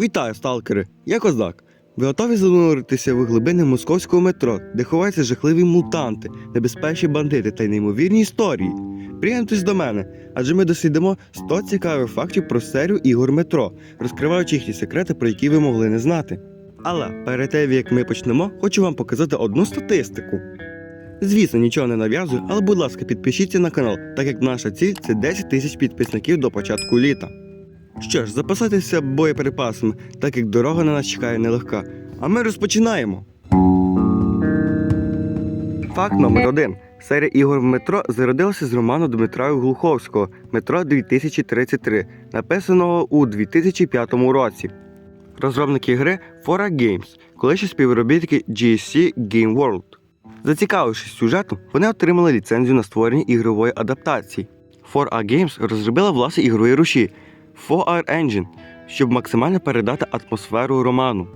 Вітаю, сталкери! Я козак. Ви готові зануритися в глибини московського метро, де ховаються жахливі мутанти, небезпечні бандити та й неймовірні історії. Приєднуйтесь до мене, адже ми дослідимо 100 цікавих фактів про серію ігор метро, розкриваючи їхні секрети, про які ви могли не знати. Але перед тим, як ми почнемо, хочу вам показати одну статистику. Звісно, нічого не нав'язую, але будь ласка, підпишіться на канал, так як наша ціль це 10 тисяч підписників до початку літа. Що ж, запасайтеся боєприпасами, так як дорога на нас чекає нелегка. А ми розпочинаємо. Факт номер один. Серія ігор в метро зародилася з роману Дмитра Глуховського Метро 2033, написаного у 2005 році. Розробники гри Fora Games, колишні співробітники GSC Game World. Зацікавившись сюжетом, вони отримали ліцензію на створення ігрової адаптації. 4A Games розробила власні ігрові руші 4R Engine, щоб максимально передати атмосферу роману.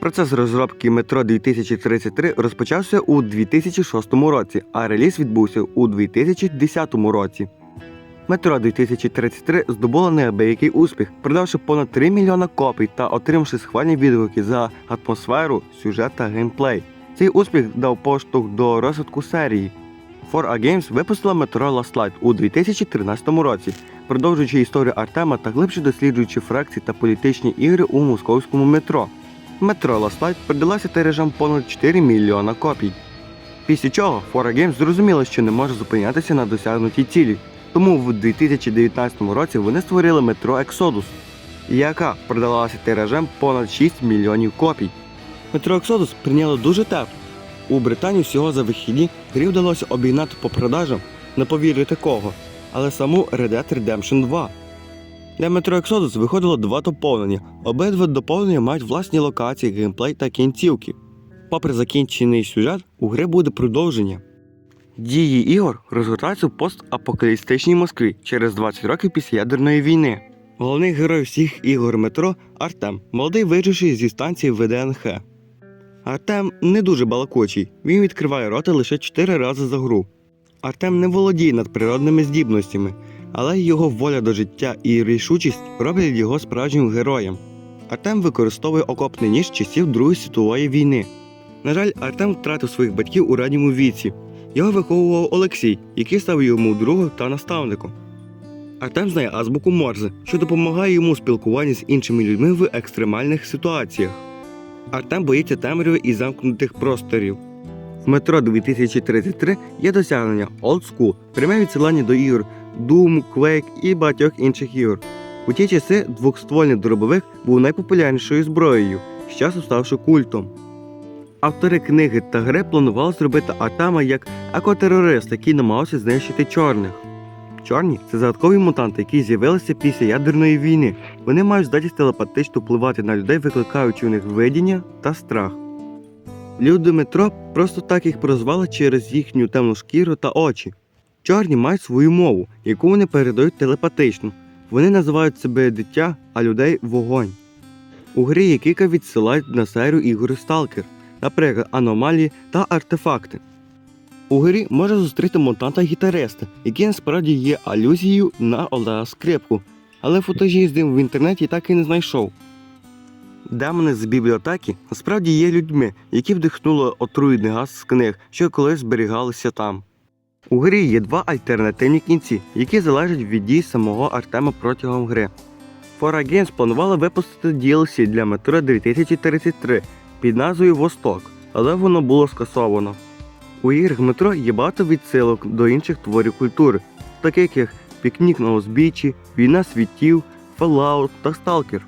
Процес розробки Метро 2033 розпочався у 2006 році, а реліз відбувся у 2010 році. Метро 2033 здобуло неабиякий успіх, продавши понад 3 мільйона копій та отримавши схвальні відгуки за атмосферу, сюжет та геймплей. Цей успіх дав поштовх до розвитку серії. 4A Games випустила Metro Last Light у 2013 році, продовжуючи історію Артема та глибше досліджуючи фракції та політичні ігри у московському метро. Метро Last Light продалася тиражем понад 4 мільйона копій. Після чого 4A Games зрозуміла, що не може зупинятися на досягнутій цілі, тому в 2019 році вони створили Metro Exodus, яка продавалася тиражем понад 6 мільйонів копій. Метро Exodus прийняло дуже тепло. У Британії всього за вихідні грі вдалося обігнати по продажам, не повірите кого, але саму Red Dead Redemption 2. Для Metro Exodus виходило два доповнення. Обидва доповнення мають власні локації, геймплей та кінцівки. Попри закінчений сюжет, у гри буде продовження. Дії ігор розгортаються в постапокалістичній Москві через 20 років після ядерної війни. Головний герой всіх ігор метро Артем, молодий виживший зі станції ВДНХ. Артем не дуже балакучий, він відкриває рота лише 4 рази за гру. Артем не володіє надприродними здібностями, але його воля до життя і рішучість роблять його справжнім героєм. Артем використовує окопний ніж часів Другої світової війни. На жаль, Артем втратив своїх батьків у ранньому віці. Його виховував Олексій, який став йому другом та наставником. Артем знає азбуку Морзе, що допомагає йому у спілкуванні з іншими людьми в екстремальних ситуаціях. Артем боїться темряви і замкнутих просторів. В метро 2033 є досягнення Old School, пряме відсилання до ігор Doom, Quake і багатьох інших ігор. У ті часи двохствольний дробовик був найпопулярнішою зброєю, з часу ставши культом. Автори книги та гри планували зробити Артема як екотерорист, який намагався знищити чорних. Чорні це загадкові мутанти, які з'явилися після ядерної війни. Вони мають здатність телепатично впливати на людей, викликаючи у них видіння та страх. Люди метро просто так їх прозвали через їхню темну шкіру та очі. Чорні мають свою мову, яку вони передають телепатично. Вони називають себе дитя, а людей вогонь. У грі є кілька відсилають на серію ігор Сталкер, наприклад, аномалії та артефакти. У грі можна зустріти мутанта-гітариста, який насправді є алюзією на Олега Скрипку, але футажі з ним в інтернеті так і не знайшов. Демони з бібліотеки насправді є людьми, які вдихнули отруйний газ з книг, що колись зберігалися там. У грі є два альтернативні кінці, які залежать від дій самого Артема протягом гри. 4A Games планували випустити DLC для Metro 2033 під назвою Восток, але воно було скасовано. У іграх метро є багато відсилок до інших творів культури, таких як Пікнік на узбіччі, Війна світів, Fallout та Stalker.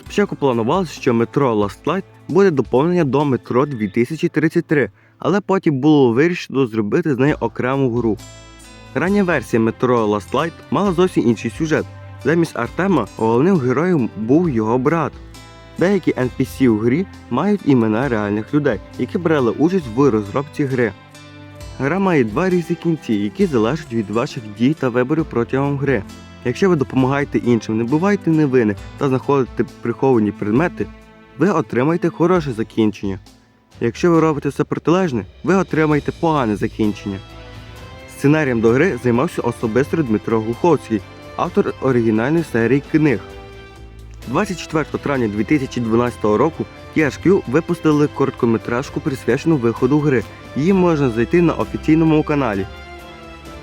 Спочатку планувалося, що метро Last Light буде доповнення до метро 2033, але потім було вирішено зробити з неї окрему гру. Рання версія метро Last Light мала зовсім інший сюжет. Замість Артема головним героєм був його брат. Деякі NPC у грі мають імена реальних людей, які брали участь в розробці гри. Гра має два різні кінці, які залежать від ваших дій та виборів протягом гри. Якщо ви допомагаєте іншим, не бувайте невинні та знаходите приховані предмети, ви отримаєте хороше закінчення. Якщо ви робите все протилежне, ви отримаєте погане закінчення. Сценарієм до гри займався особисто Дмитро Глуховський, автор оригінальної серії книг. 24 травня 2012 року THQ випустили короткометражку, присвячену виходу гри. Її можна знайти на офіційному каналі.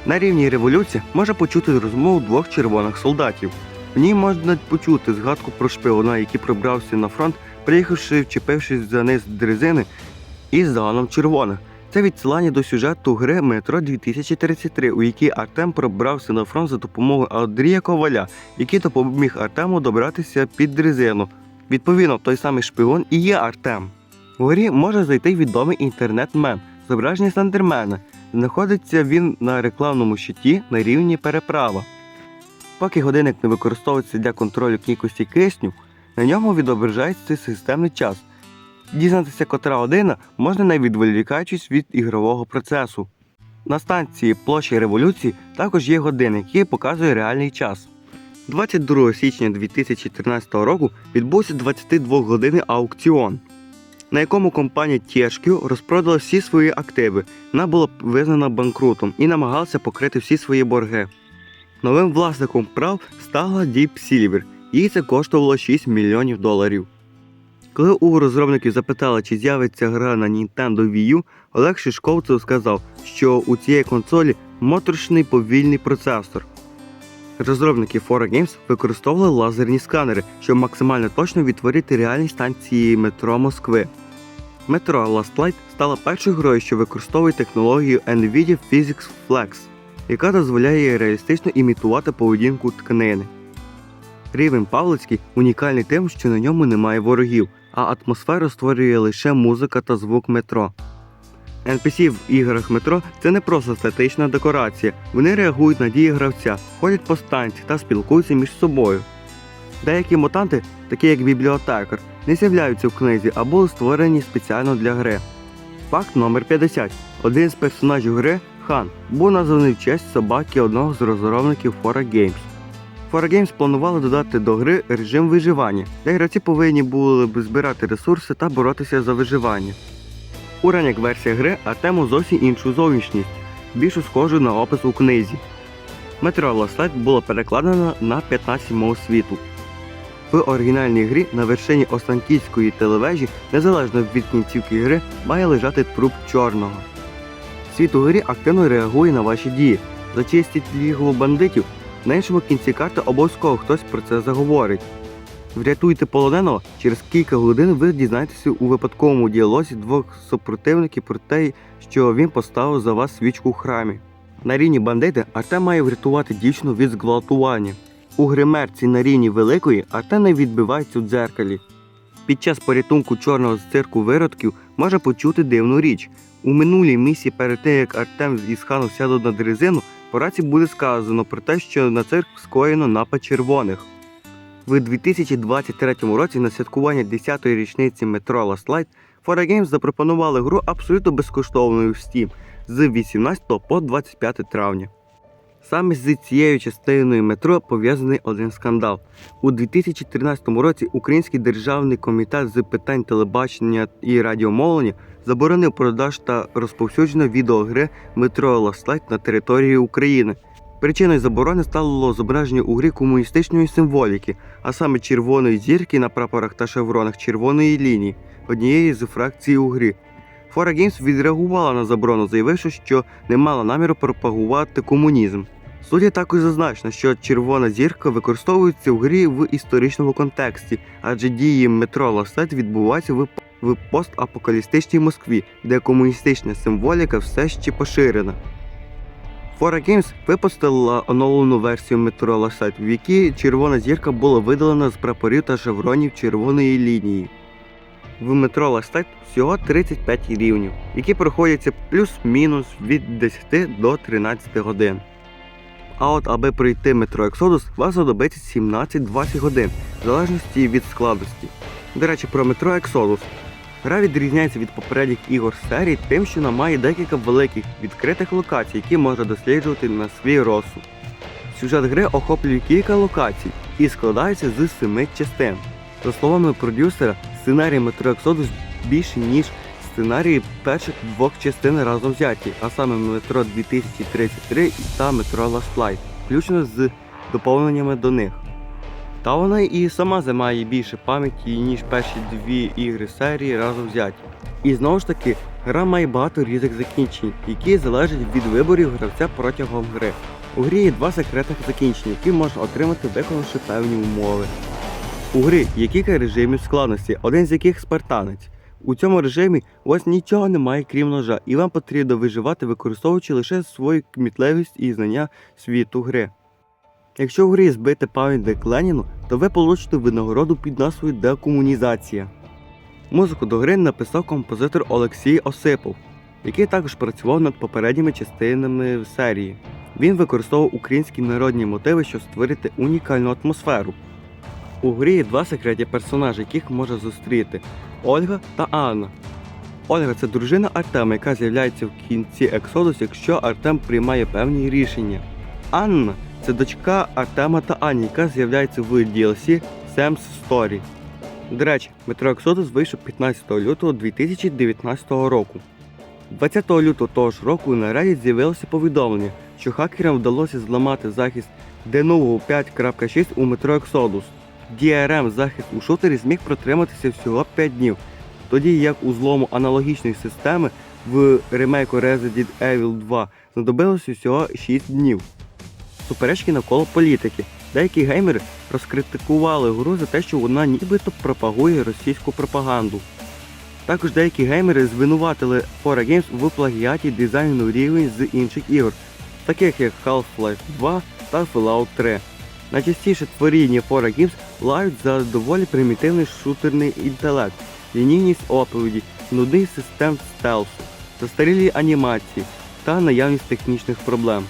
На рівні революції можна почути розмову двох червоних солдатів. В ній можна почути згадку про шпигуна, який пробрався на фронт, приїхавши, вчепившись за низ дрезини із заганом червоних. Це відсилання до сюжету гри Метро 2033, у якій Артем пробрався на фронт за допомогою Андрія Коваля, який допоміг Артему добратися під дрезину. Відповідно, той самий шпигун і є Артем. В грі може зайти відомий інтернет-мем зображення Сандермена. Знаходиться він на рекламному щиті на рівні переправа. Поки годинник не використовується для контролю кількості кисню, на ньому відображається системний час. Дізнатися котра година можна не відволікаючись від ігрового процесу. На станції площі революції також є годинник, який показує реальний час. 22 січня 2013 року відбувся 22-годинний аукціон, на якому компанія THQ розпродала всі свої активи. Вона була визнана банкрутом і намагалася покрити всі свої борги. Новим власником прав стала Deep Silver, їй це коштувало 6 мільйонів доларів. Коли у розробників запитали, чи з'явиться гра на Nintendo Wii U, Олег Шишковцев сказав, що у цієї консолі моторошний повільний процесор. Розробники Fora Games використовували лазерні сканери, щоб максимально точно відтворити реальні станції метро Москви. Метро Last Light стала першою грою, що використовує технологію NVIDIA Physics Flex, яка дозволяє реалістично імітувати поведінку тканини. Рівень Павлицький унікальний тим, що на ньому немає ворогів, а атмосферу створює лише музика та звук метро. NPC в іграх метро це не просто статична декорація, вони реагують на дії гравця, ходять по станції та спілкуються між собою. Деякі мутанти, такі як бібліотекар, не з'являються в книзі а були створені спеціально для гри. Факт номер 50. Один з персонажів гри Хан був названий в честь собаки одного з розробників Fora Games. Fora Games планували додати до гри режим виживання, де гравці повинні були б збирати ресурси та боротися за виживання. У ранніх версіях гри Артему зовсім іншу зовнішність, більш схожу на опис у книзі. Метро Light було перекладено на 15 мов світу. В оригінальній грі на вершині Останківської телевежі, незалежно від кінцівки гри, має лежати труп чорного. Світ у грі активно реагує на ваші дії. Зачистіть лігво бандитів, на іншому кінці карти обов'язково хтось про це заговорить. Врятуйте полоненого, через кілька годин ви дізнаєтеся у випадковому діалозі двох супротивників про те, що він поставив за вас свічку в храмі. На рівні бандити Артем має врятувати дівчину від зґвалтування. У гримерці на рівні великої Артем не відбивається у дзеркалі. Під час порятунку чорного з цирку виродків може почути дивну річ. У минулій місії перед тим, як Артем із Ханом сядуть на дрезину, по раці буде сказано про те, що на цирк скоєно напад червоних. В 2023 році на святкування 10-ї річниці метро Last Light Games запропонували гру абсолютно безкоштовною в Steam з 18 по 25 травня. Саме з цією частиною метро пов'язаний один скандал. У 2013 році Український державний комітет з питань телебачення і радіомовлення заборонив продаж та розповсюдження відеогри метро Light на території України. Причиною заборони стало зображення у грі комуністичної символіки, а саме червоної зірки на прапорах та шевронах червоної лінії, однієї з фракцій у грі. Fora Games відреагувала на заборону, заявивши, що не мала наміру пропагувати комунізм. Судді також зазначено, що червона зірка використовується в грі в історичному контексті, адже дії метро Ластет відбуваються в, в постапокалістичній Москві, де комуністична символіка все ще поширена. Fora Games випустила оновлену версію метро Ластет, в якій червона зірка була видалена з прапорів та шевронів червоної лінії. В метро Ластет всього 35 рівнів, які проходяться плюс-мінус від 10 до 13 годин. А от аби пройти метро Ексодус, вас знадобиться 17-20 годин, в залежності від складності. До речі, про метро Ексодус. Гра відрізняється від попередніх ігор серії тим, що вона має декілька великих відкритих локацій, які можна досліджувати на свій розсуд. Сюжет гри охоплює кілька локацій і складається з семи частин. За словами продюсера, сценарій метро Ексодус більше, ніж сценарії перших двох частин разом взяті, а саме метро 2033 та метро Last Light, включно з доповненнями до них. Та вона і сама займає більше пам'яті, ніж перші дві ігри серії разом взяті. І знову ж таки, гра має багато різних закінчень, які залежать від виборів гравця протягом гри. У грі є два секретних закінчення, які можна отримати, виконавши певні умови. У грі є кілька режимів складності, один з яких спартанець. У цьому режимі у вас нічого немає крім ножа, і вам потрібно виживати, використовуючи лише свою кмітливість і знання світу гри. Якщо в грі збити пам'ятник Леніну, то ви получите винагороду під назвою Декомунізація. Музику до гри написав композитор Олексій Осипов, який також працював над попередніми частинами серії. Він використовував українські народні мотиви, щоб створити унікальну атмосферу. У грі є два секретні персонажі, яких можна зустріти Ольга та Анна. Ольга це дружина Артема, яка з'являється в кінці Ексодус, якщо Артем приймає певні рішення. Анна це дочка Артема та Ані, яка з'являється в DLC Sam's Story. До речі, Метро Exodus вийшов 15 лютого 2019 року. 20 лютого того ж року на Reddit з'явилося повідомлення, що хакерам вдалося зламати захист Denuvo 5.6 у Metro Exodus. DRM захист у шутері зміг протриматися всього 5 днів, тоді як у злому аналогічної системи в ремейку Resident Evil 2 знадобилося всього 6 днів. Суперечки навколо політики. Деякі геймери розкритикували гру за те, що вона нібито пропагує російську пропаганду. Також деякі геймери звинуватили Fora Games в плагіаті дизайну рівень з інших ігор, таких як Half-Life 2 та Fallout 3. Найчастіше творіння Fora Games лають за доволі примітивний шутерний інтелект, лінійність оповіді, нудний систем стелсу, застарілі анімації та наявність технічних проблем.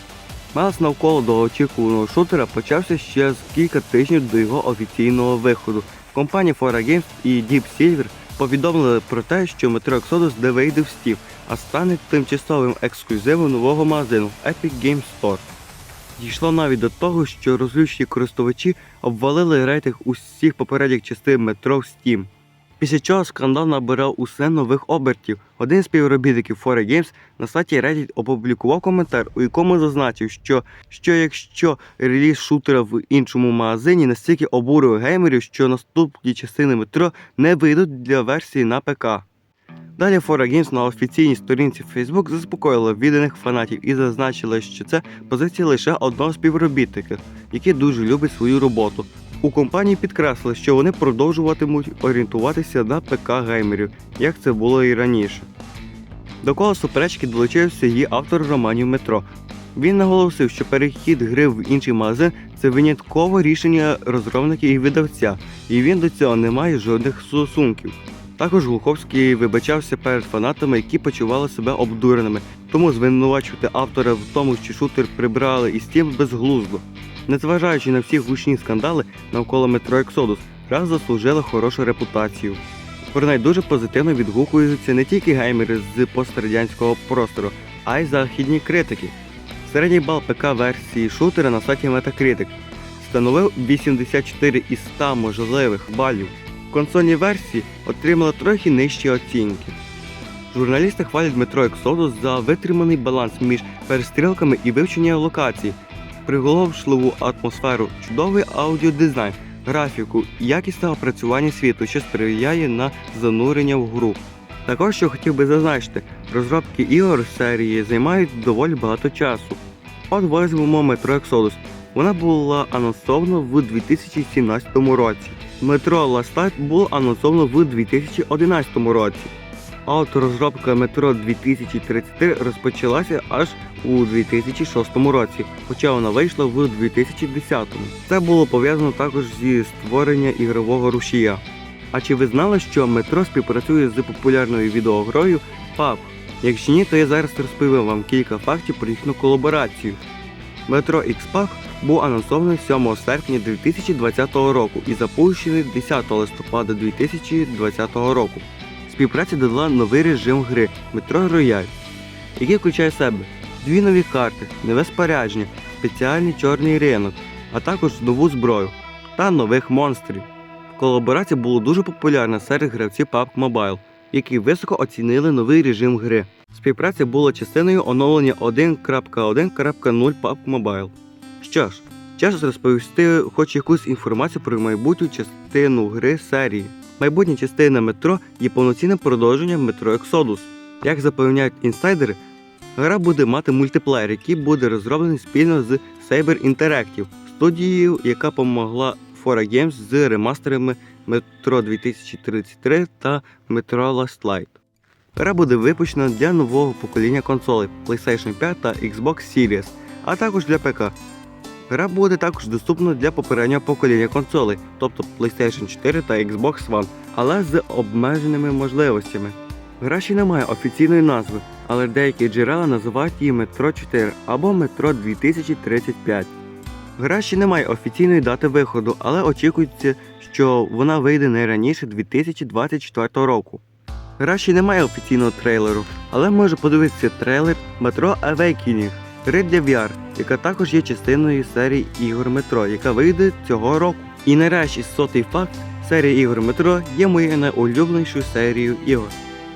Мелс навколо довгоочікуваного шутера почався ще з кілька тижнів до його офіційного виходу. Компанія Fora Games і Deep Silver повідомили про те, що Metro Exodus не вийде в Steam, а стане тимчасовим ексклюзивом нового магазину Epic Games Store. Дійшло навіть до того, що розлючені користувачі обвалили рейтинг усіх попередніх частин метро в Steam. Після чого скандал набирав усе нових обертів. Один з співробітників Fora Games на сайті Reddit опублікував коментар, у якому зазначив, що, що якщо реліз шутера в іншому магазині настільки обурив геймерів, що наступні частини метро не вийдуть для версії на ПК. Далі Fora Games на офіційній сторінці Facebook заспокоїла відданих фанатів і зазначила, що це позиція лише одного співробітника, який дуже любить свою роботу. У компанії підкреслили, що вони продовжуватимуть орієнтуватися на ПК геймерів, як це було і раніше. До кола суперечки долучився її автор романів Метро. Він наголосив, що перехід гри в інший магазин це виняткове рішення розробника і видавця, і він до цього не має жодних стосунків. Також Глуховський вибачався перед фанатами, які почували себе обдуреними, тому звинувачувати автора в тому, що шутер прибрали із Steam безглуздо. Незважаючи на всі гучні скандали навколо Metro Exodus, гра заслужила хорошу репутацію. Неї дуже позитивно відгукуються не тільки геймери з пострадянського простору, а й західні критики. Середній бал ПК версії шутера на сайті Metacritic становив 84 із 100 можливих балів. Консольні версії отримали трохи нижчі оцінки. Журналісти хвалять Metro Exodus за витриманий баланс між перестрілками і вивчення локацій, приголомшливу атмосферу, чудовий аудіодизайн, графіку і якісне опрацювання світу, що сприяє на занурення в гру. Також що хотів би зазначити, розробки ігор серії займають доволі багато часу. От візьмемо Metro Exodus. Вона була анонсована в 2017 році. Last Light було анонсовано в 2011 році. А от розробка Metro 2033 розпочалася аж у 2006 році, хоча вона вийшла в 2010. Це було пов'язано також зі створення ігрового рушія. А чи ви знали, що Metro співпрацює з популярною відеогрою PUBG? Якщо ні, то я зараз розповім вам кілька фактів про їхню колаборацію. Metro X-Pack був анонсований 7 серпня 2020 року і запущений 10 листопада 2020 року. Співпраця додала новий режим гри Metro Royale, який включає в себе дві нові карти, нове спорядження, спеціальний чорний ринок, а також нову зброю та нових монстрів. Колаборація була дуже популярна серед гравців PUBG Mobile, які високо оцінили новий режим гри. Співпраця була частиною оновлення 1.1.0 PUBG Mobile. Що ж, час розповісти хоч якусь інформацію про майбутню частину гри серії. Майбутня частина метро є повноцінним продовженням метро Exodus. Як запевняють інсайдери, гра буде мати мультиплеєр, який буде розроблений спільно з Saber Interactive, студією, яка допомогла Fora Games з ремастерами Metro 2033 та Metro Last Light. Гра буде випущена для нового покоління консолей PlayStation 5 та Xbox Series, а також для ПК. Гра буде також доступна для попереднього покоління консолей, тобто PlayStation 4 та Xbox One, але з обмеженими можливостями. Гра ще не має офіційної назви, але деякі джерела називають її Metro 4 або Metro 2035. Гра ще не має офіційної дати виходу, але очікується, що вона вийде не раніше 2024 року. Гра ще не має офіційного трейлеру, але може подивитися трейлер Metro Awakening, гри для VR, яка також є частиною серії ігор Метро, яка вийде цього року. І нарешті сотий факт, серія ігор Метро є моєю найулюбленішою серією ігор.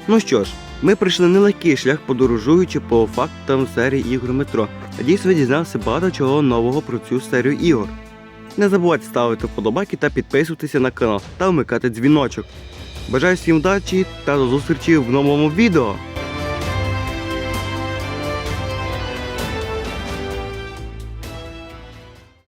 Ну що ж, ми пройшли нелегкий шлях подорожуючи по фактам серії ігор Метро. Надіюсь, ви дізналися багато чого нового про цю серію ігор. Не забувайте ставити вподобайки та підписуватися на канал та вмикати дзвіночок. Бажаю всім удачі та до зустрічі в новому відео!